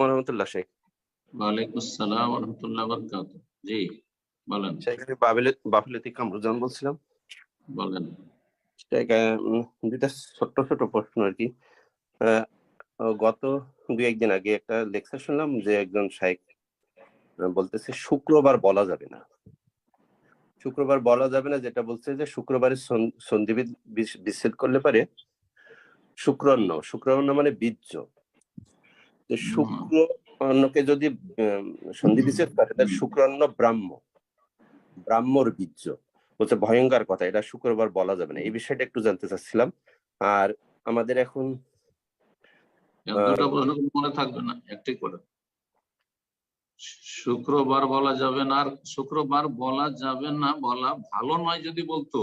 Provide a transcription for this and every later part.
রহমতুল্লাহ শেখ। ওয়ালাইকুম আসসালাম রহমতুল্লাহ বরকাত জি বলেন। শেখ আমি বাবিলে কামরুজান বলছিলাম। বলেন। শেখ দুইটা ছোট্ট ছোট প্রশ্ন আর কি। গত একদিন আগে একটা লেকচার শুনলাম যে একজন বলতেছে শুক্রবার বলা যাবে না। শুক্রবার বলা যাবে না যেটা বলছে যে শুক্রবারে সন- সন্ধি বিচ্ছেদ করলে পারে শুক্রান্ন। শুক্রান্ন মানে বীর্য। তো শুক্র অন্নকে যদি সন্ধি বিচ্ছেদ করে তাহলে শুক্রান্ন ব্রাহ্ম ব্রাহ্মর বীর্য বলছে ভয়ঙ্কর কথা এটা শুক্রবার বলা যাবে না। এই বিষয়টা একটু জানতে চাচ্ছিলাম। আর আমাদের এখন মনে থাকবে না একটি করে। শুক্রবার বলা যাবে না আর শুক্রবার বলা যাবে না বলা ভালো নয় যদি বলতো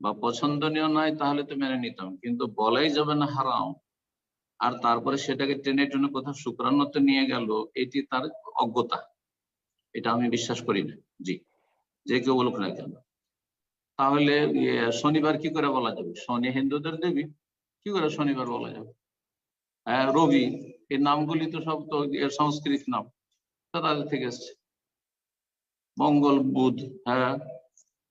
বা পছন্দনীয় নয় তাহলে তো মেনে নিতাম। কিন্তু বলাই যাবে না হারাম। আর তারপরে সেটাকে টেনে টেনে কোথাও শুক্রান্নতে নিয়ে গেল এটি তার অজ্ঞতা। এটা আমি বিশ্বাস করি না। জি। যে কেউ বলুক না কেন। তাহলে ইয়ে, শনিবার কি করে বলা যাবে? শনি হিন্দুদের দেবী? কি করে শনিবার বলা যাবে? হ্যাঁ রবি। এই নামগুলি তো সব তো সংস্কৃত নাম। তাদের থেকে এসছে। মঙ্গল বুধ হ্যাঁ।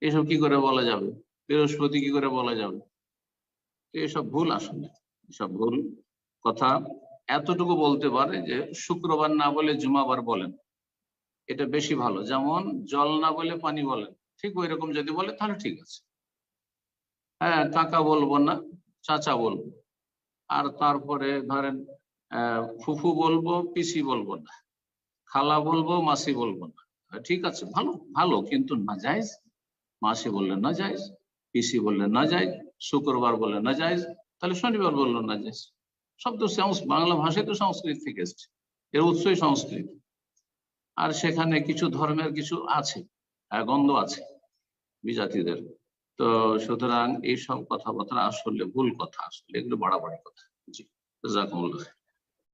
এসব কি করে বলা যাবে? বৃহস্পতি কি করে বলা যাবে? এসব ভুল আসলে। এসব ভুল কথা এতটুকু বলতে পারে যে শুক্রবার না বলে জুমাবার বলেন। এটা বেশি ভালো। যেমন জল না বলে পানি বলেন। ঠিক ওই রকম যদি বলে তাহলে ঠিক আছে। হ্যাঁ কাকা বলব না, চাচা বলব। আর তারপরে ধরেন ফুফু বলব, পিসি বলব না। খালা বলব, মাসি বলব না। ঠিক আছে, ভালো ভালো। কিন্তু না যাইজ মাসি বললে না যাইজ পিসি বললে না যাইজ শুক্রবার বললে না যাইজ তাহলে শনিবার বলল না যাইজ তো বাংলা ভাষায় তো সংস্কৃত থেকে এসছে। এর উৎসই সংস্কৃত। আর সেখানে কিছু ধর্মের কিছু আছে গন্ধ আছে বিজাতিদের। তো সুতরাং এইসব কথাবার্তা আসলে ভুল কথা, আসলে এগুলো বাড়াবাড়ি কথা। জি, জাজাকুমুল্লাহ